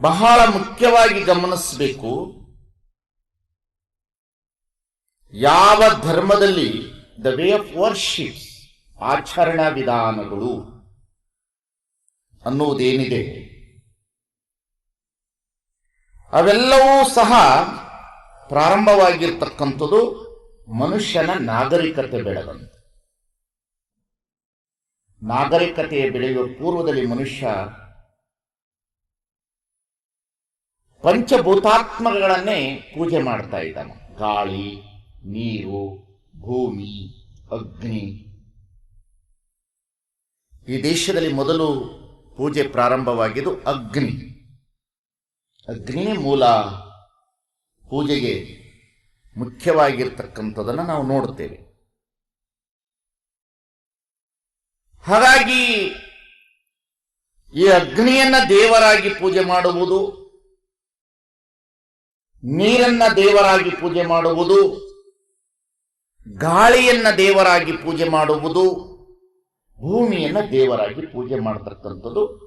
ಬಹಳ ಮುಖ್ಯವಾಗಿ ಗಮನಿಸಬೇಕು. ಯಾವ ಧರ್ಮದಲ್ಲಿ ದ ವೇ ಆಫ್ ವರ್ಷಿಪ್ಸ್ ಆಚರಣಾ ವಿಧಾನಗಳು ಅನ್ನುವುದೇನಿದೆ ಅವೆಲ್ಲವೂ ಸಹ ಪ್ರಾರಂಭವಾಗಿರ್ತಕ್ಕಂಥದ್ದು ಮನುಷ್ಯನ ನಾಗರಿಕತೆ ಬೆಳೆದಂತೆ. ನಾಗರಿಕತೆಯ ಬೆಳೆಯುವ ಪೂರ್ವದಲ್ಲಿ ಮನುಷ್ಯ ಪಂಚಭೂತಾತ್ಮಗಳನ್ನೇ ಪೂಜೆ ಮಾಡ್ತಾ ಇದ್ದಾನೆ. ಗಾಳಿ, ನೀರು, ಭೂಮಿ, ಅಗ್ನಿ. ಈ ದೇಶದಲ್ಲಿ ಮೊದಲು ಪೂಜೆ ಪ್ರಾರಂಭವಾಗಿದ್ದು ಅಗ್ನಿ. ಅಗ್ನಿಯೇ ಮೂಲ ಪೂಜೆಗೆ ಮುಖ್ಯವಾಗಿರ್ತಕ್ಕಂಥದ್ದನ್ನು ನಾವು ನೋಡುತ್ತೇವೆ. ಹಾಗಾಗಿ ಈ ಅಗ್ನಿಯನ್ನ ದೇವರಾಗಿ ಪೂಜೆ ಮಾಡುವುದು ನೀರನ್ನ ದೇವರಾಗಿ ಪೂಜೆ ಮಾಡುವುದು, ಗಾಳಿಯನ್ನ ದೇವರಾಗಿ ಪೂಜೆ ಮಾಡುವುದು, ಭೂಮಿಯನ್ನ ದೇವರಾಗಿ ಪೂಜೆ ಮಾಡತಕ್ಕಂಥದ್ದು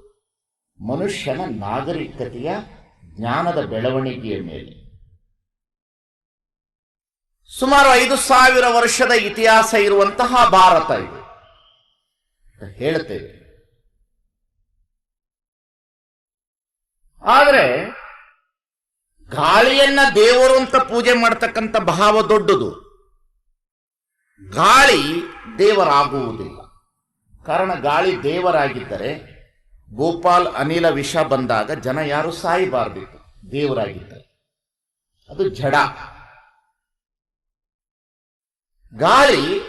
ಮನುಷ್ಯನ ನಾಗರಿಕತೆಯ ಜ್ಞಾನದ ಬೆಳವಣಿಗೆಯ ಮೇಲೆ. ಸುಮಾರು ಐದು ಸಾವಿರ ವರ್ಷದ ಇತಿಹಾಸ ಇರುವಂತಹ ಭಾರತ ಇದು. ಹೇಳ್ತೇವೆ. ಆದರೆ ಗಾಳಿಯನ್ನ ದೇವರು ಅಂತ ಪೂಜೆ ಮಾಡತಕ್ಕಂಥ ಭಾವ ದೊಡ್ಡದು. ಗಾಳಿ ದೇವರಾಗುವುದಿಲ್ಲ. ಕಾರಣ ಗಾಳಿ ದೇವರಾಗಿದ್ದರೆ ಗೋಪಾಲ್ ಅನಿಲ ವಿಷ ಬಂದಾಗ ಜನ ಯಾರು ಸಾಯಬಾರ್ದಿತ್ತು. ದೇವರಾಗಿದ್ದರೆ. ಅದು ಜಡ. ಗಾಳಿ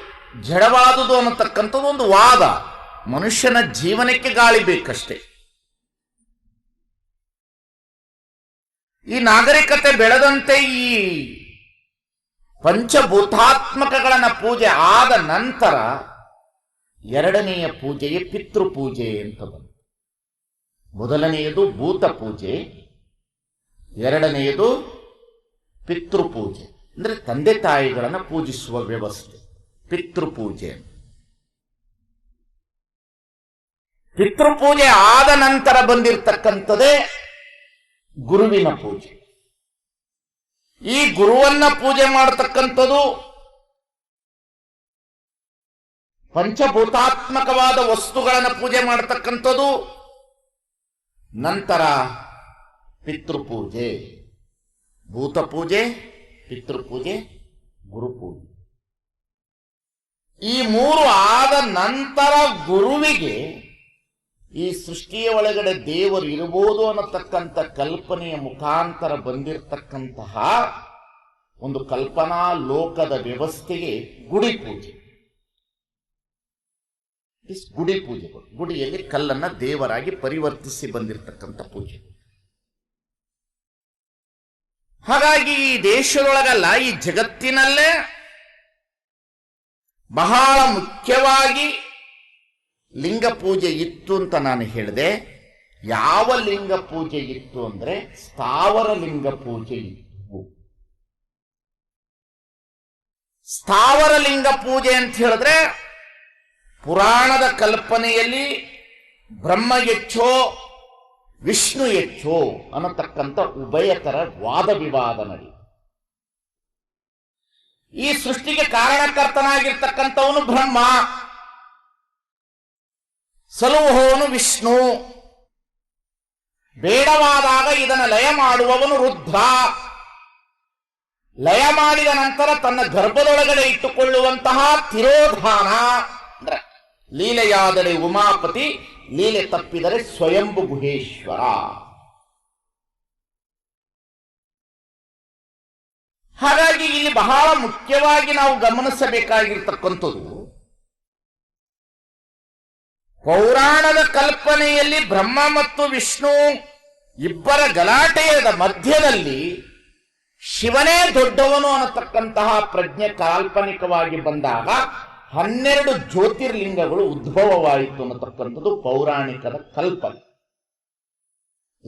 ಜಡವಾದುದು ಅನ್ನತಕ್ಕಂಥದ್ದು ಒಂದು ವಾದ. ಮನುಷ್ಯನ ಜೀವನಕ್ಕೆ ಗಾಳಿ ಬೇಕಷ್ಟೇ. ಈ ನಾಗರಿಕತೆ ಬೆಳೆದಂತೆ ಈ ಪಂಚಭೂತಾತ್ಮಕಗಳನ್ನ ಪೂಜೆ ಆದ ನಂತರ ಎರಡನೆಯ ಪೂಜೆಯೇ ಪಿತೃಪೂಜೆ ಅಂತ ಬಂತು. ಮೊದಲನೆಯದು ಭೂತ ಪೂಜೆ, ಎರಡನೆಯದು ಪಿತೃಪೂಜೆ. ಅಂದ್ರೆ ತಂದೆ ತಾಯಿಗಳನ್ನ ಪೂಜಿಸುವ ವ್ಯವಸ್ಥೆ. ಪಿತೃಪೂಜೆ. ಪಿತೃಪೂಜೆ ಆದ ನಂತರ ಬಂದಿರತಕ್ಕಂಥದ್ದೇ ಗುರುವಿನ ಪೂಜೆ. ಈ ಗುರುವನ್ನ ಪೂಜೆ ಮಾಡತಕ್ಕಂಥದ್ದು ಪಂಚಭೂತಾತ್ಮಕವಾದ ವಸ್ತುಗಳನ್ನ ಪೂಜೆ ಮಾಡತಕ್ಕಂಥದ್ದು ನಂತರ ಪಿತೃಪೂಜೆ. ಭೂತ ಪೂಜೆ ಪಿತೃಪೂಜೆ, ಗುರುಪೂಜೆ. ಈ ಮೂರು ಆದ ನಂತರ ಗುರುವಿಗೆ ಈ ಸೃಷ್ಟಿಯ ಒಳಗಡೆ ದೇವರು ಇರಬಹುದು ಅನ್ನತಕ್ಕಂಥ ಕಲ್ಪನೆಯ ಮುಖಾಂತರ ಬಂದಿರತಕ್ಕಂತಹ ಒಂದು ಕಲ್ಪನಾ ಲೋಕದ ವ್ಯವಸ್ಥೆಗೆ ಗುಡಿ ಪೂಜೆ. ಗುಡಿ ಪೂಜೆಗಳು ಗುಡಿಯಲ್ಲಿ ಕಲ್ಲನ್ನ ದೇವರಾಗಿ ಪರಿವರ್ತಿಸಿ ಬಂದಿರತಕ್ಕಂಥ ಪೂಜೆ. ಹಾಗಾಗಿ ಈ ದೇಶದೊಳಗಲ್ಲ, ಈ ಜಗತ್ತಿನಲ್ಲೇ ಬಹಳ ಮುಖ್ಯವಾಗಿ ಲಿಂಗ ಪೂಜೆ ಇತ್ತು ಅಂತ ನಾನು ಹೇಳಿದೆ. ಯಾವ ಲಿಂಗ ಪೂಜೆ ಇತ್ತು ಅಂದ್ರೆ ಸ್ಥಾವರ ಲಿಂಗ ಪೂಜೆ ಇತ್ತು. ಸ್ಥಾವರ ಲಿಂಗ ಪೂಜೆ ಅಂತ ಹೇಳಿದ್ರೆ ಪುರಾಣದ ಕಲ್ಪನೆಯಲ್ಲಿ ಬ್ರಹ್ಮ ಹೆಚ್ಚೋ ವಿಷ್ಣು ಹೆಚ್ಚೋ ಅನ್ನತಕ್ಕಂಥ ಉಭಯತರ ವಾದ ವಿವಾದ ನಡಿ ಈ ಸೃಷ್ಟಿಗೆ ಕಾರಣಕರ್ತನಾಗಿರ್ತಕ್ಕಂಥವನು ಬ್ರಹ್ಮ. ಸಲುಹೋನು ವಿಷ್ಣು. ಬೇಡವಾದಾಗ ಇದನ್ನು ಲಯ ಮಾಡುವವನು ರುದ್ರ ಲಯ ಮಾಡಿದ ನಂತರ ತನ್ನ ಗರ್ಭದೊಳಗಡೆ ಇಟ್ಟುಕೊಳ್ಳುವಂತಹ ತಿರೋಧಾನ ಅಂದ್ರೆ ಲೀಲೆಯಾದರೆ ಉಮಾಪತಿ, ಲೀಲೆ ತಪ್ಪಿದರೆ ಸ್ವಯಂಭು ಗುಹೇಶ್ವರ. ಹಾಗಾಗಿ ಇಲ್ಲಿ ಬಹಳ ಮುಖ್ಯವಾಗಿ ನಾವು ಗಮನಿಸಬೇಕಾಗಿರ್ತಕ್ಕಂಥದ್ದು ಪೌರಾಣದ ಕಲ್ಪನೆಯಲ್ಲಿ ಬ್ರಹ್ಮ ಮತ್ತು ವಿಷ್ಣು ಇಬ್ಬರ ಗಲಾಟೆಯದ ಮಧ್ಯದಲ್ಲಿ ಶಿವನೇ ದೊಡ್ಡವನು ಅನ್ನತಕ್ಕಂತಹ ಪ್ರಜ್ಞೆ ಕಾಲ್ಪನಿಕವಾಗಿ ಬಂದಾಗ ಹನ್ನೆರಡು ಜ್ಯೋತಿರ್ಲಿಂಗಗಳು ಉದ್ಭವವಾಯಿತು ಅನ್ನತಕ್ಕಂಥದ್ದು ಪೌರಾಣಿಕದ ಕಲ್ಪನೆ.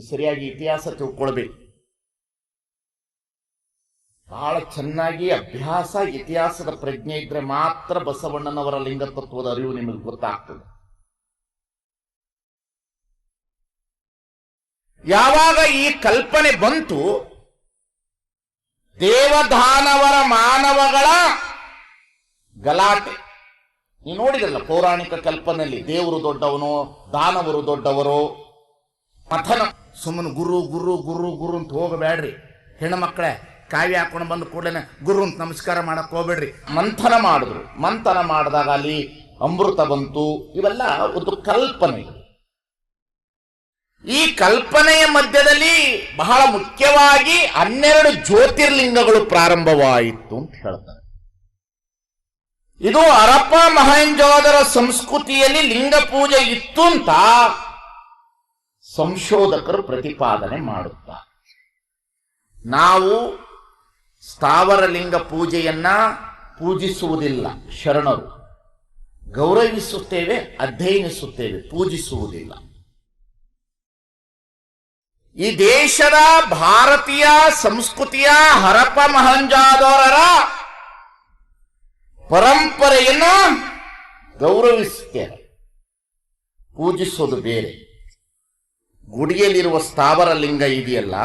ಸರಿಯಾಗಿ ಇತಿಹಾಸ ತಿಳ್ಕೊಳ್ಬೇಕು. ಬಹಳ ಚೆನ್ನಾಗಿ ಅಭ್ಯಾಸ, ಇತಿಹಾಸದ ಪ್ರಜ್ಞೆ ಇದ್ರೆ ಮಾತ್ರ ಬಸವಣ್ಣನವರ ಲಿಂಗ ತತ್ವದ ಅರಿವು ನಿಮಗೆ ಗೊತ್ತಾಗ್ತದೆ. ಯಾವಾಗ ಈ ಕಲ್ಪನೆ ಬಂತು ದೇವಧಾನವರ ಮಾನವಗಳ ಗಲಾಟೆ. ನೀವು ನೋಡಿದಲ್ಲ ಪೌರಾಣಿಕ ಕಲ್ಪನೆಯಲ್ಲಿ ದೇವರು ದೊಡ್ಡವನು, ದಾನವರು ದೊಡ್ಡವರು ಮಥನ ಸುಮ್ಮನೆ ಗುರು ಗುರು ಗುರು ಗುರು ಅಂತ ಹೋಗಬೇಡ್ರಿ. ಹೆಣ್ಣು ಕಾವ್ಯ ಕಾವಿ ಹಾಕೊಂಡು ಬಂದು ಕೂಡಲೇ ಗುರು ಅಂತ ನಮಸ್ಕಾರ ಮಾಡಕ್ ಹೋಗ್ಬೇಡ್ರಿ. ಮಂಥನ ಮಾಡಿದ್ರು. ಮಂಥನ ಮಾಡಿದಾಗ ಅಲ್ಲಿ ಅಮೃತ ಬಂತು. ಇವೆಲ್ಲ ಒಂದು ಕಲ್ಪನೆ. ಈ ಕಲ್ಪನೆಯ ಮಧ್ಯದಲ್ಲಿ ಬಹಳ ಮುಖ್ಯವಾಗಿ ಹನ್ನೆರಡು ಜ್ಯೋತಿರ್ಲಿಂಗಗಳು ಪ್ರಾರಂಭವಾಯಿತು ಅಂತ ಹೇಳ್ತಾರೆ. ಇದು ಅರಪ್ಪ ಮಹೇಂಜೋದರ ಸಂಸ್ಕೃತಿಯಲ್ಲಿ ಲಿಂಗ ಪೂಜೆ ಇತ್ತು ಅಂತ ಸಂಶೋಧಕರು ಪ್ರತಿಪಾದನೆ ಮಾಡುತ್ತಾರೆ. ನಾವು ಸ್ಥಾವರ ಲಿಂಗ ಪೂಜೆಯನ್ನ ಪೂಜಿಸುವುದಿಲ್ಲ, ಶರಣರು ಗೌರವಿಸುತ್ತೇವೆ, ಅಧ್ಯಯನಿಸುತ್ತೇವೆ, ಪೂಜಿಸುವುದಿಲ್ಲ. ಈ ದೇಶದ ಭಾರತೀಯ ಸಂಸ್ಕೃತಿಯ ಹರಪ್ಪ ಮಹಂಜಾದವರರ ಪರಂಪರೆಯನ್ನು ಗೌರವಿಸುತ್ತೇವೆ ಪೂಜಿಸೋದು ಬೇರೆ. ಗುಡಿಯಲ್ಲಿರುವ ಸ್ಥಾವರ ಲಿಂಗ ಇದೆಯಲ್ಲ?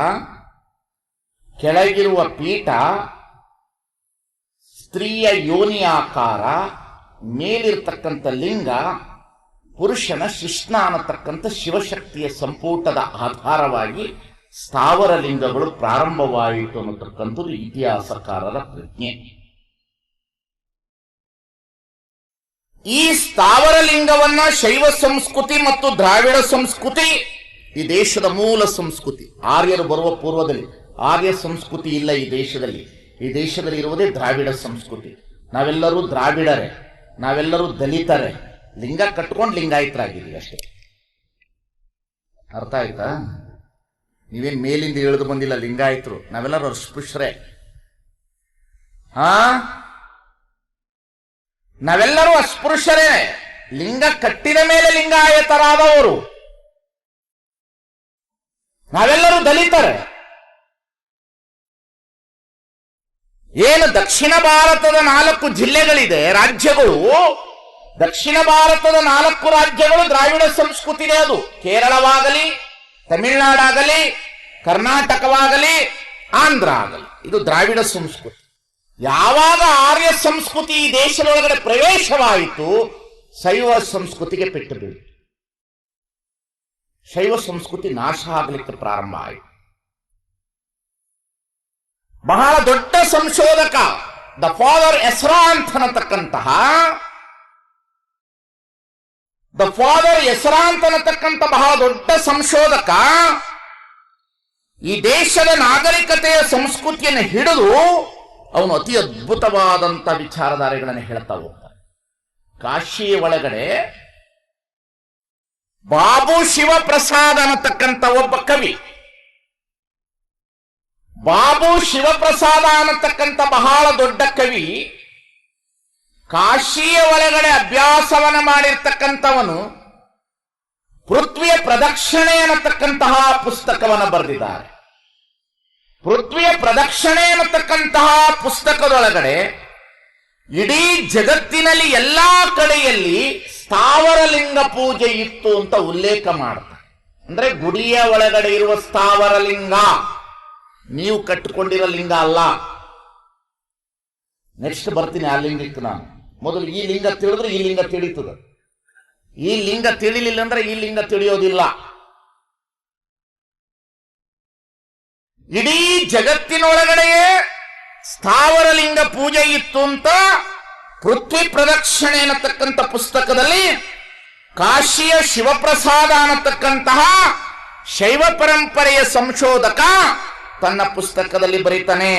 ಕೆಳಗಿರುವ ಪೀಠ ಸ್ತ್ರೀಯ ಯೋನಿ ಆಕಾರ ಮೇಲಿರ್ತಕ್ಕಂಥ ಲಿಂಗ ಪುರುಷನ ಶಿಷ್ಣ ಅನ್ನತಕ್ಕಂಥ ಶಿವಶಕ್ತಿಯ ಸಂಪುಟದ ಆಧಾರವಾಗಿ ಸ್ಥಾವರ ಲಿಂಗಗಳು ಪ್ರಾರಂಭವಾಯಿತು ಅನ್ನತಕ್ಕಂಥದ್ದು ಇತಿಹಾಸಕಾರರ ಪ್ರಜ್ಞೆ. ಈ ಸ್ಥಾವರ ಲಿಂಗವನ್ನ ಶೈವ ಸಂಸ್ಕೃತಿ ಮತ್ತು ದ್ರಾವಿಡ ಸಂಸ್ಕೃತಿ, ಈ ದೇಶದ ಮೂಲ ಸಂಸ್ಕೃತಿ. ಆರ್ಯರು ಬರುವ ಪೂರ್ವದಲ್ಲಿ ಆರ್ಯ ಸಂಸ್ಕೃತಿ ಇಲ್ಲ ಈ ದೇಶದಲ್ಲಿ. ಈ ದೇಶದಲ್ಲಿ ಇರುವುದೇ ದ್ರಾವಿಡ ಸಂಸ್ಕೃತಿ. ನಾವೆಲ್ಲರೂ ದ್ರಾವಿಡರೇ. ನಾವೆಲ್ಲರೂ ದಲಿತರೇ. ಲಿಂಗ ಕಟ್ಕೊಂಡು ಲಿಂಗಾಯಿತರಾಗಿದ್ದೀವಿ ಅಷ್ಟೇ. ಅರ್ಥ ಆಯ್ತಾ? ನೀವೇನ್ ಮೇಲಿಂದ ಇಳಿದು ಬಂದಿಲ್ಲ ಲಿಂಗಾಯಿತರು? ನಾವೆಲ್ಲರೂ ಅಸ್ಪೃಶ್ಯರೇ ಹಾ? ನಾವೆಲ್ಲರೂ ಅಸ್ಪೃಶ್ಯರೇ ಲಿಂಗ ಕಟ್ಟಿದ ಮೇಲೆ ಲಿಂಗಾಯತರಾದವರು. ನಾವೆಲ್ಲರೂ ದಲಿತರೇ. ಏನು ದಕ್ಷಿಣ ಭಾರತದ ನಾಲ್ಕು ಜಿಲ್ಲೆಗಳಿದೆ, ರಾಜ್ಯಗಳು ದಕ್ಷಿಣ ಭಾರತದ ನಾಲ್ಕು ರಾಜ್ಯಗಳು ದ್ರಾವಿಡ ಸಂಸ್ಕೃತಿನೇ ಅದು. ಕೇರಳವಾಗಲಿ, ತಮಿಳುನಾಡಾಗಲಿ, ಕರ್ನಾಟಕವಾಗಲಿ ಆಂಧ್ರ ಆಗಲಿ ಇದು ದ್ರಾವಿಡ ಸಂಸ್ಕೃತಿ. ಯಾವಾಗ ಆರ್ಯ ಸಂಸ್ಕೃತಿ ಈ ದೇಶದೊಳಗಡೆ ಪ್ರವೇಶವಾಯಿತು, ಶೈವ ಸಂಸ್ಕೃತಿಗೆ ಪೆಟ್ಟು ಬೀಳಿತು. ಶೈವ ಸಂಸ್ಕೃತಿ ನಾಶ ಆಗಲಿಕ್ಕೆ ಪ್ರಾರಂಭ ಆಯಿತು. ಬಹಳ ದೊಡ್ಡ ಸಂಶೋಧಕ, ದ ಫಾದರ್ ಎಸ್ರಾ ಅನ್ನತಕ್ಕಂತಹ ದ ಫಾದರ್ ಅಂತ ಅನ್ನತಕ್ಕಂಥ ಬಹಳ ದೊಡ್ಡ ಸಂಶೋಧಕ, ಈ ದೇಶದ ನಾಗರಿಕತೆಯ ಸಂಸ್ಕೃತಿಯನ್ನು ಹಿಡಿದು ಅವನು ಅತಿ ಅದ್ಭುತವಾದಂತ ವಿಚಾರಧಾರೆಗಳನ್ನು ಹೇಳ್ತಾ ಹೋಗ್ತಾರೆ ಕಾಶಿಯ ಒಳಗಡೆ ಬಾಬು ಶಿವಪ್ರಸಾದ್ ಅನ್ನತಕ್ಕಂಥ ಒಬ್ಬ ಕವಿ. ಬಾಬು ಶಿವಪ್ರಸಾದ ಅನ್ನತಕ್ಕಂಥ ಬಹಳ ದೊಡ್ಡ ಕವಿ. ಕಾಶಿಯ ಒಳಗಡೆ ಅಭ್ಯಾಸವನ್ನ ಮಾಡಿರ್ತಕ್ಕಂಥವನು ಪೃಥ್ವಿಯ ಪ್ರದಕ್ಷಿಣೆ ಅನ್ನತಕ್ಕಂತಹ ಪುಸ್ತಕವನ್ನು ಬರೆದಿದ್ದಾರೆ. ಪೃಥ್ವಿಯ ಪ್ರದಕ್ಷಿಣೆ ಅನ್ನತಕ್ಕಂತಹ ಪುಸ್ತಕದೊಳಗಡೆ ಇಡೀ ಜಗತ್ತಿನಲ್ಲಿ ಎಲ್ಲಾ ಕಡೆಯಲ್ಲಿ ಸ್ಥಾವರ ಲಿಂಗ ಪೂಜೆ ಇತ್ತು ಅಂತ ಉಲ್ಲೇಖ ಮಾಡ್ತಾರೆ. ಅಂದ್ರೆ ಗುಡಿಯ ಒಳಗಡೆ ಇರುವ ಸ್ಥಾವರ ಲಿಂಗ ನೀವು ಕಟ್ಟಿಕೊಂಡಿರೋ ಲಿಂಗ ಅಲ್ಲ. ನೆಕ್ಸ್ಟ್ ಬರ್ತೀನಿ ಆ ಲಿಂಗಕ್ಕೆ ನಾನು. ಮೊದಲು ಈ ಲಿಂಗ ತಿಳಿದ್ರೆ, ಈ ಲಿಂಗ ತಿಳಿತದ. ಈ ಲಿಂಗ ತಿಳಿಲಿಲ್ಲ ಅಂದ್ರೆ ಈ ಲಿಂಗ ತಿಳಿಯೋದಿಲ್ಲ. ಇಡೀ ಜಗತ್ತಿನೊಳಗಡೆಯೇ ಸ್ಥಾವರ ಲಿಂಗ ಪೂಜೆ ಇತ್ತು ಅಂತ ಪೃಥ್ವಿ ಪ್ರದಕ್ಷಿಣೆ ಅನ್ನತಕ್ಕಂಥ ಪುಸ್ತಕದಲ್ಲಿ ಕಾಶಿಯ ಶಿವಪ್ರಸಾದ ಅನ್ನತಕ್ಕಂತಹ ಶೈವ ಪರಂಪರೆಯ ಸಂಶೋಧಕ ತನ್ನ ಪುಸ್ತಕದಲ್ಲಿ ಬರೀತಾನೆ.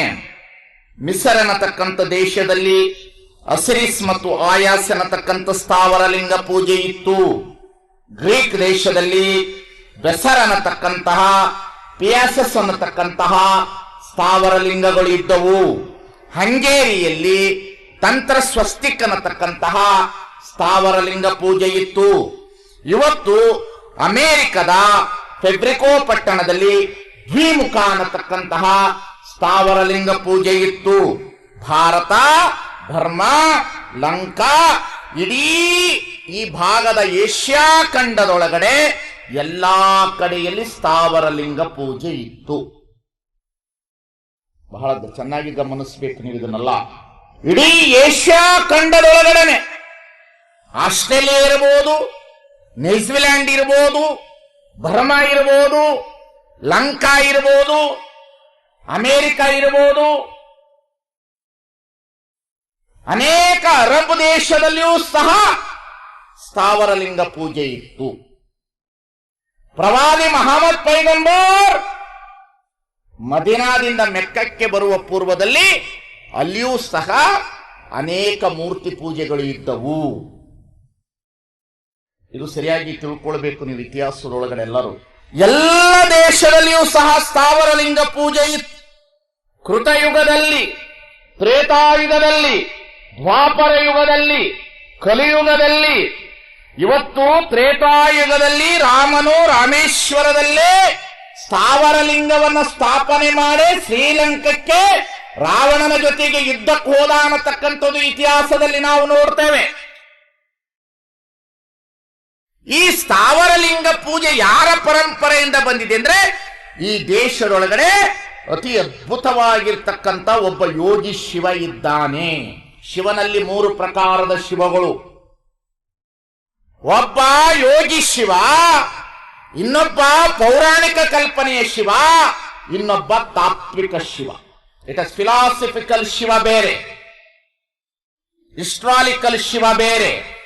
ಮಿಸರ್ ಅನ್ನತಕ್ಕಂಥ ದೇಶದಲ್ಲಿ ಅಸಿರಿಸ್ ಮತ್ತು ಆಯಾಸ್ ಅನ್ನತಕ್ಕಂಥ ಸ್ಥಾವರ ಲಿಂಗ ಪೂಜೆ ಇತ್ತು. ಗ್ರೀಕ್ ದೇಶದಲ್ಲಿ ಬೆಸರ್ ಅನ್ನತಕ್ಕಂತಹ ಪಿಯಾಸಸ್ ಅನ್ನತಕ್ಕಂತಹ ಸ್ಥಾವರ ಲಿಂಗಗಳು ಇದ್ದವು. ಹಂಗೇರಿಯಲ್ಲಿ ತಂತ್ರ ಸ್ವಸ್ತಿಕ್ ಅನ್ನತಕ್ಕಂತಹ ಸ್ಥಾವರ ಲಿಂಗ ಪೂಜೆ ಇತ್ತು. ಇವತ್ತು ಅಮೆರಿಕದ ಫೆಬ್ರಿಕೋ ಪಟ್ಟಣದಲ್ಲಿ ದ್ವಿಮುಖ ಅನ್ನತಕ್ಕಂತಹ ಸ್ಥಾವರ ಲಿಂಗ ಪೂಜೆ ಇತ್ತು. ಭಾರತ ಧರ್ಮ, ಲಂಕಾ, ಇಡೀ ಈ ಭಾಗದ ಏಷ್ಯಾ ಖಂಡದೊಳಗಡೆ ಎಲ್ಲಾ ಕಡೆಯಲ್ಲಿ ಸ್ಥಾವರ ಲಿಂಗ ಪೂಜೆ ಇತ್ತು. ಬಹಳ ಚೆನ್ನಾಗಿ ಗಮನಿಸಬೇಕು ನೀವು ಇದನ್ನೆಲ್ಲ. ಇಡೀ ಏಷ್ಯಾ ಖಂಡದೊಳಗಡೆನೆ. ಆಸ್ಟ್ರೇಲಿಯಾ ಇರಬಹುದು ನ್ಯೂಜಿಲ್ಯಾಂಡ್ ಇರಬಹುದು ಬರ್ಮಾ ಇರಬಹುದು ಲಂಕಾ ಇರಬಹುದು ಅಮೇರಿಕಾ ಇರಬಹುದು ಅನೇಕ ಅರಬ್ ದೇಶದಲ್ಲಿಯೂ ಸಹ ಸ್ಥಾವರಲಿಂಗ ಪೂಜೆ ಇತ್ತು. ಪ್ರವಾದಿ ಮಹಮ್ಮದ್ ಪೈಗಂಬರ್ ಮದಿನಾದಿಂದ ಮೆಕ್ಕಕ್ಕೆ ಬರುವ ಪೂರ್ವದಲ್ಲಿ ಅಲ್ಲಿಯೂ ಸಹ ಅನೇಕ ಮೂರ್ತಿ ಪೂಜೆಗಳು ಇದ್ದವು. ಇದು ಸರಿಯಾಗಿ ತಿಳ್ಕೊಳ್ಬೇಕು ನೀವು ಇತಿಹಾಸದೊಳಗಡೆ ಎಲ್ಲರೂ ಎಲ್ಲ ದೇಶದಲ್ಲಿಯೂ ಸಹ ಸ್ಥಾವರಲಿಂಗ ಪೂಜೆ ಇತ್ತು. ಕೃತಯುಗದಲ್ಲಿ, ತ್ರೇತಾಯುಗದಲ್ಲಿ ದ್ವಾಪರ ಯುಗದಲ್ಲಿ ಕಲಿಯುಗದಲ್ಲಿ, ಇವತ್ತು ತ್ರೇತಾಯುಗದಲ್ಲಿ ರಾಮನು ರಾಮೇಶ್ವರದಲ್ಲೇ ಸ್ಥಾವರ ಲಿಂಗವನ್ನು ಸ್ಥಾಪನೆ ಮಾಡಿ ಶ್ರೀಲಂಕಕ್ಕೆ ರಾವಣನ ಜೊತೆಗೆ ಯುದ್ಧಕ್ಕೆ ಹೋದ ಅನ್ನತಕ್ಕಂಥದ್ದು ಇತಿಹಾಸದಲ್ಲಿ ನಾವು ನೋಡ್ತೇವೆ. ಈ ಸ್ಥಾವರ ಲಿಂಗ ಪೂಜೆ ಯಾರ ಪರಂಪರೆಯಿಂದ ಬಂದಿದೆ ಅಂದ್ರೆ ಈ ದೇಶದೊಳಗಡೆ ಅತಿ ಅದ್ಭುತವಾಗಿರ್ತಕ್ಕಂಥ ಒಬ್ಬ ಯೋಗಿ ಶಿವ ಇದ್ದಾನೆ. ಶಿವನಲ್ಲಿ ಮೂರು ಪ್ರಕಾರದ ಶಿವಗಳು. ಒಬ್ಬ ಯೋಗಿ ಶಿವ, ಇನ್ನೊಬ್ಬ ಪೌರಾಣಿಕ ಕಲ್ಪನೆಯ ಶಿವ, ಇನ್ನೊಬ್ಬ ತಾತ್ವಿಕ Shiva. It as philosophical Shiva ಬೇರೆ. ಹಿಸ್ಟ್ರಾಲಿಕಲ್ ಶಿವ ಬೇರೆ.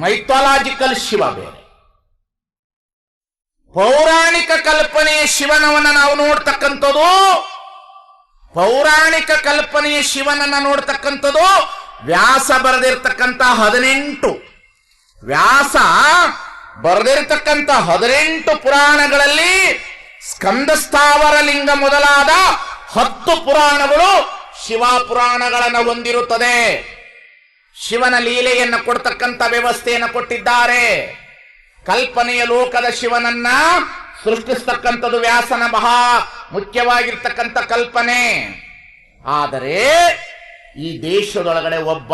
ಮೈಥಾಲಾಜಿಕಲ್ ಶಿವ ಬೇರೆ. ಪೌರಾಣಿಕ ಕಲ್ಪನೆಯ ಶಿವನವನ್ನ ನಾವು ನೋಡ್ತಕ್ಕಂಥದ್ದು ಪೌರಾಣಿಕ ಕಲ್ಪನೆಯ ಶಿವನನ್ನ ನೋಡ್ತಕ್ಕಂಥದ್ದು, ವ್ಯಾಸ ಬರೆದಿರ್ತಕ್ಕಂಥ ಹದಿನೆಂಟು. ವ್ಯಾಸ ಬರೆದಿರ್ತಕ್ಕಂಥ ಹದಿನೆಂಟು ಪುರಾಣಗಳಲ್ಲಿ ಸ್ಕಂದಸ್ಥಾವರ ಲಿಂಗ ಮೊದಲಾದ ಹತ್ತು ಪುರಾಣಗಳು ಶಿವ ಪುರಾಣಗಳನ್ನು ಹೊಂದಿರುತ್ತದೆ. ಶಿವನ ಲೀಲೆಯನ್ನು ಕೊಡ್ತಕ್ಕಂಥ ವ್ಯವಸ್ಥೆಯನ್ನು ಕೊಟ್ಟಿದ್ದಾರೆ. ಕಲ್ಪನೆಯ ಲೋಕದ ಶಿವನನ್ನ ಸೃಷ್ಟಿಸ್ತಕ್ಕಂಥದ್ದು ವ್ಯಾಸನ ಬಹಳ ಮುಖ್ಯವಾಗಿರ್ತಕ್ಕಂಥ ಕಲ್ಪನೆ. ಆದರೆ ಈ ದೇಶದೊಳಗಡೆ ಒಬ್ಬ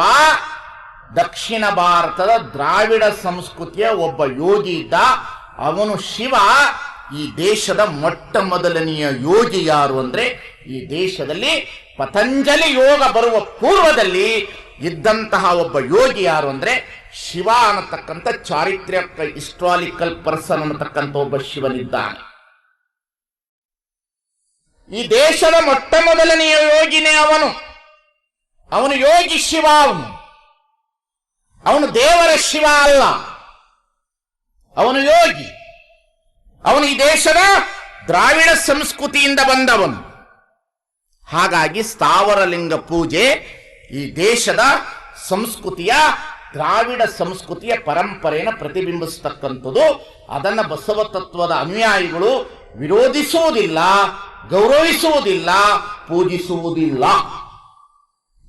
ದಕ್ಷಿಣ ಭಾರತದ ದ್ರಾವಿಡ ಸಂಸ್ಕೃತಿಯ ಒಬ್ಬ ಯೋಗಿ ಇದ್ದ. ಅವನು ಶಿವ. ಈ ದೇಶದ ಮೊಟ್ಟ ಮೊದಲನೆಯ ಯೋಗಿ ಯಾರು ಅಂದ್ರೆ ಈ ದೇಶದಲ್ಲಿ ಪತಂಜಲಿ ಯೋಗ ಬರುವ ಪೂರ್ವದಲ್ಲಿ ಇದ್ದಂತಹ ಒಬ್ಬ ಯೋಗಿ ಯಾರು ಅಂದ್ರೆ ಶಿವ ಅನ್ನತಕ್ಕಂಥ ಚಾರಿತ್ರ್ಯ ಹಿಸ್ಟಾಲಿಕಲ್ ಪರ್ಸನ್ ಅನ್ನತಕ್ಕಂಥ ಒಬ್ಬ ಶಿವನಿದ್ದಾನೆ. ಈ ದೇಶದ ಮೊಟ್ಟ ಮೊದಲನೆಯ ಯೋಗಿನೇ ಅವನು. ಅವನು ಯೋಗಿ ಶಿವ ಅವನು. ಅವನು ದೇವರ ಶಿವ ಅಲ್ಲ. ಅವನು ಯೋಗಿ. ಅವನು ಈ ದೇಶದ ದ್ರಾವಿಡ ಸಂಸ್ಕೃತಿಯಿಂದ ಬಂದವನು. ಹಾಗಾಗಿ ಸ್ಥಾವರ ಲಿಂಗ ಪೂಜೆ ಈ ದೇಶದ ಸಂಸ್ಕೃತಿಯ ದ್ರಾವಿಡ ಸಂಸ್ಕೃತಿಯ ಪರಂಪರೆಯನ್ನು ಪ್ರತಿಬಿಂಬಿಸ್ತಕ್ಕಂಥದ್ದು. ಅದನ್ನು ಬಸವ ತತ್ವದ ಅನುಯಾಯಿಗಳು ವಿರೋಧಿಸುವುದಿಲ್ಲ. ಗೌರವಿಸುವುದಿಲ್ಲ, ಪೂಜಿಸುವುದಿಲ್ಲ.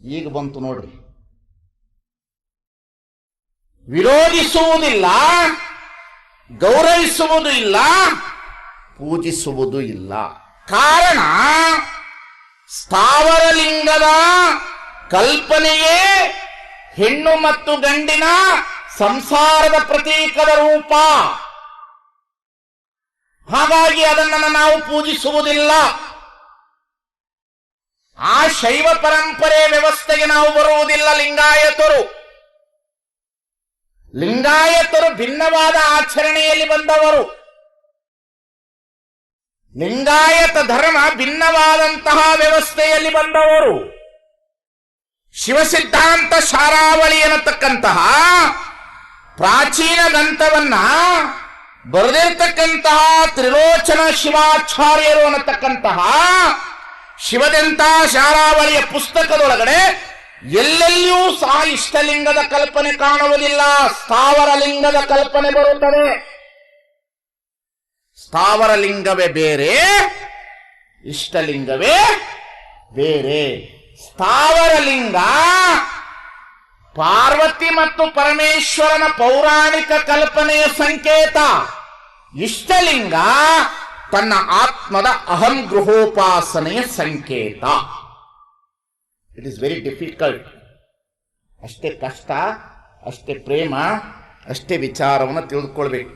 ಈಗ ಬಂತು ನೋಡ್ರಿ. ವಿರೋಧಿಸುವುದಿಲ್ಲ ಗೌರವಿಸುವುದು ಇಲ್ಲ ಪೂಜಿಸುವುದು ಇಲ್ಲ. ಕಾರಣ, ಸ್ಥಾವರಲಿಂಗದ ಕಲ್ಪನೆಯೇ ಹೆಣ್ಣು ಮತ್ತು ಗಂಡಿನ ಸಂಸಾರದ ಪ್ರತೀಕದ ರೂಪ. ಹಾಗಾಗಿ ಅದನ್ನು ನಾವು ಪೂಜಿಸುವುದಿಲ್ಲ. ಆ ಶೈವ ಪರಂಪರೆ ವ್ಯವಸ್ಥೆಗೆ ನಾವು ಬರುವುದಿಲ್ಲ ಲಿಂಗಾಯತರು. ಲಿಂಗಾಯತರು ಭಿನ್ನವಾದ ಆಚರಣೆಯಲ್ಲಿ ಬಂದವರು. ಲಿಂಗಾಯತ ಧರ್ಮ ಭಿನ್ನವಾದಂತಹ ವ್ಯವಸ್ಥೆಯಲ್ಲಿ ಬಂದವರು. ಶಿವಸಿದ್ಧಾಂತ ಶಾರಾವಳಿ ಅನ್ನತಕ್ಕಂತಹ ಪ್ರಾಚೀನ ಗ್ರಂಥವನ್ನ ಬರೆದಿರ್ತಕ್ಕಂತಹ ತ್ರಿಲೋಚನ ಶಿವಾಚಾರ್ಯರು ಅನ್ನತಕ್ಕಂತಹ ಶಿವದಂತ ಶಾರಾವಳಿಯ ಪುಸ್ತಕದೊಳಗಡೆ ಎಲ್ಲೆಲ್ಲಿಯೂ ಸಹ ಇಷ್ಟಲಿಂಗದ ಕಲ್ಪನೆ ಕಾಣುವುದಿಲ್ಲ ಸ್ಥಾವರ ಲಿಂಗದ ಕಲ್ಪನೆ ಬರುತ್ತದೆ. ಸ್ಥಾವರ ಲಿಂಗವೇ ಬೇರೆ, ಇಷ್ಟಲಿಂಗವೇ ಬೇರೆ. ಸ್ಥಾವರ ಲಿಂಗ ಪಾರ್ವತಿ ಮತ್ತು ಪರಮೇಶ್ವರನ ಪೌರಾಣಿಕ ಕಲ್ಪನೆಯ ಸಂಕೇತ ಇಷ್ಟಲಿಂಗ ತನ್ನ ಆತ್ಮದ ಅಹಂ ಗೃಹೋಪಾಸನೆಯ ಸಂಕೇತ ಇಟ್ ಇಸ್ ವೆರಿ ಡಿಫಿಕಲ್ಟ್ ಅಷ್ಟೇ ಕಷ್ಟ ಅಷ್ಟೇ ಪ್ರೇಮ ಅಷ್ಟೇ ವಿಚಾರವನ್ನು ತಿಳಿದುಕೊಳ್ಬೇಕು